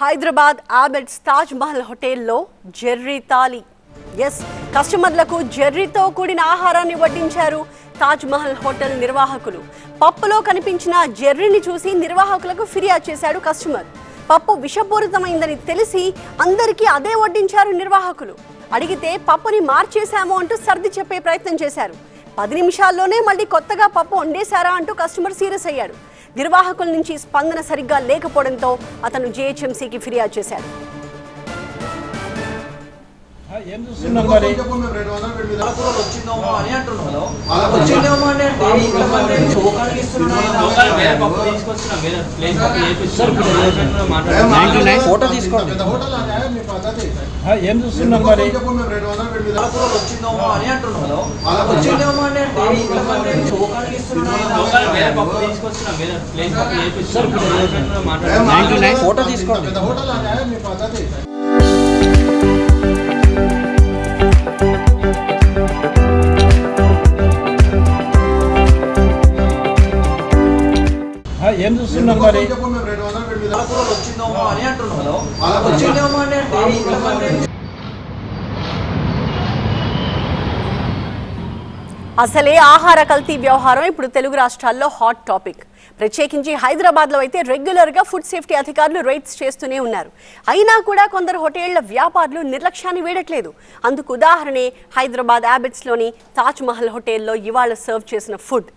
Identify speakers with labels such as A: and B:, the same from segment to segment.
A: హైదరాబాద్ ఆబెట్స్ తాజ్ మహల్ హోటల్లో జెర్రీ తాలి. ఎస్ కస్టమర్లకు జెర్రీతో కూడిన ఆహారాన్ని వడ్డించారు తాజ్ మహల్ హోటల్ నిర్వాహకులు. పప్పులో కనిపించిన జెర్రీని చూసి నిర్వాహకులకు ఫిర్యాదు చేశాడు కస్టమర్. పప్పు విషపూరితమైందని తెలిసి అందరికీ అదే వడ్డించారు నిర్వాహకులు. అడిగితే పప్పుని మార్చేశాము అంటూ సర్ది చెప్పే ప్రయత్నం చేశారు. పది నిమిషాల్లోనే మళ్ళీ కొత్తగా పప్పు వండేశారా అంటూ కస్టమర్ సీరియస్ అయ్యాడు. నిర్వాహకుల నుంచి స్పందన సరిగ్గా లేకపోవడంతో అతను జీహెచ్ఎంసీకి ఫిర్యాదు చేశాడు
B: ఏం చూస్తున్నారు మరి?
C: ఫోటో తీసుకోండి.
B: ఆ, ఏం చూస్తున్నారు మరి?
C: పాలకూరలు వచ్చిందేమో
B: ఏం చూస్తున్నారు మరి.
C: వచ్చిందేమో అని అంటున్నాను వచ్చిందేమో అంటే అంటే ఇక్కడ మరి
A: అసలే ఆహార కల్తీ వ్యవహారం ఇప్పుడు తెలుగు రాష్ట్రాల్లో హాట్ టాపిక్. ప్రత్యేకించి హైదరాబాద్లో అయితే రెగ్యులర్గా ఫుడ్ సేఫ్టీ అధికారులు రైడ్స్ చేస్తూనే ఉన్నారు. అయినా కూడా కొందరు హోటళ్ళ వ్యాపారులు నిర్లక్ష్యాన్ని వీడట్లేదు. అందుకు ఉదాహరణే హైదరాబాద్ హ్యాబిట్స్లోని తాజ్ మహల్ హోటల్లో ఇవాళ సర్వ్ చేసిన ఫుడ్.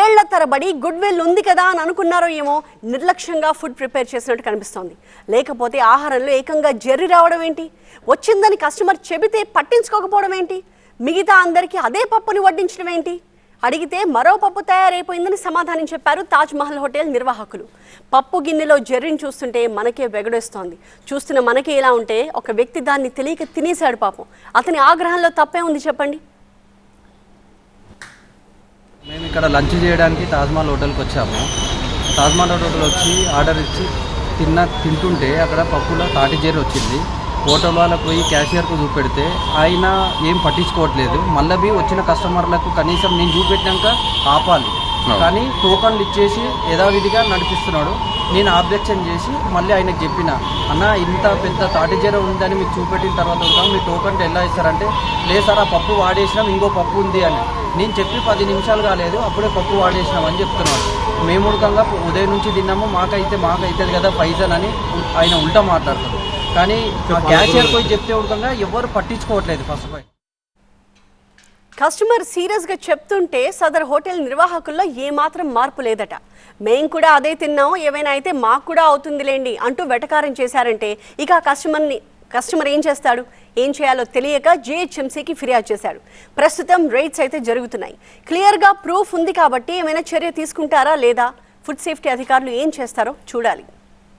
A: ఏళ్ళ తరబడి గుడ్ విల్ ఉంది కదా అని అనుకున్నారో ఏమో నిర్లక్ష్యంగా ఫుడ్ ప్రిపేర్ చేసినట్టు కనిపిస్తోంది. లేకపోతే ఆహారంలో ఏకంగా జెర్రీ రావడం ఏంటి? వచ్చిందని కస్టమర్ చెబితే పట్టించుకోకపోవడం ఏంటి? మిగతా అందరికీ అదే పప్పుని వడ్డించడం ఏంటి? అడిగితే మరో పప్పు తయారైపోయిందని సమాధానం చెప్పారు తాజ్ మహల్ హోటల్ నిర్వాహకులు. పప్పు గిన్నెలో జర్రిని చూస్తుంటే మనకే వెగడేస్తోంది. చూస్తున్న మనకే ఇలా ఉంటే ఒక వ్యక్తి దాన్ని తెలియక తినేశాడు పాపం. అతని ఆగ్రహంలో తప్పే ఉంది చెప్పండి.
D: మేము ఇక్కడ లంచ్ చేయడానికి తాజ్మహల్ హోటల్కి వచ్చాము. తాజ్మహల్ హోటల్ వచ్చి ఆర్డర్ ఇచ్చి తిన్న తింటుంటే అక్కడ పప్పులో తాటి జీర వచ్చింది. హోటల్ వాళ్ళకు పోయి క్యాషియర్కు చూపెడితే ఆయన ఏం పట్టించుకోవట్లేదు. మళ్ళీ వచ్చిన కస్టమర్లకు కనీసం నేను చూపెట్టినాక ఆపాలి. కానీ టోకన్లు ఇచ్చేసి యథావిధిగా నడిపిస్తున్నాడు. నేను ఆబ్జెక్షన్ చేసి మళ్ళీ ఆయనకు చెప్పిన అన్న ఇంత పెద్ద తాటి జీర ఉందని మీకు చూపెట్టిన తర్వాత కూడా మీ టోకన్ ఎలా ఇస్తారంటే లేదు సార్ ఆ పప్పు వాడేసినాం ఇంకో పప్పు ఉంది అని. నేను చెప్పి పది నిమిషాలు కాలేదు అప్పుడే పప్పు వాడేసినాం అని చెప్తున్నాడు. మేము ఉడకంగా ఉదయం నుంచి తిన్నాము మాకైతే మాకైతుంది కదా పైసల్ అని ఆయన ఉల్టా మాట్లాడతాడు. కానీ క్యాషియర్ పోయి చెప్తే ఎవరు పట్టించుకోవట్లేదు ఫస్ట్
A: కస్టమర్ సీరియస్గా చెప్తుంటే సదర్ హోటల్ నిర్వాహకుల్లో ఏమాత్రం మార్పు లేదట. మేం కూడా అదే తిన్నాం ఏమైనా అయితే మాకు కూడా అవుతుందిలేండి అంటూ వెటకారం చేశారంటే ఇక ఆ కస్టమర్ని కస్టమర్ ఏం చేస్తాడు? ఏం చేయాలో తెలియక జిహెచ్ఎంసీకి ఫిర్యాదు చేశాడు. ప్రస్తుతం రైట్స్ అయితే జరుగుతున్నాయి. క్లియర్గా ప్రూఫ్ ఉంది కాబట్టి ఏమైనా చర్య తీసుకుంటారా లేదా? ఫుడ్ సేఫ్టీ అధికారులు ఏం చేస్తారో చూడాలి.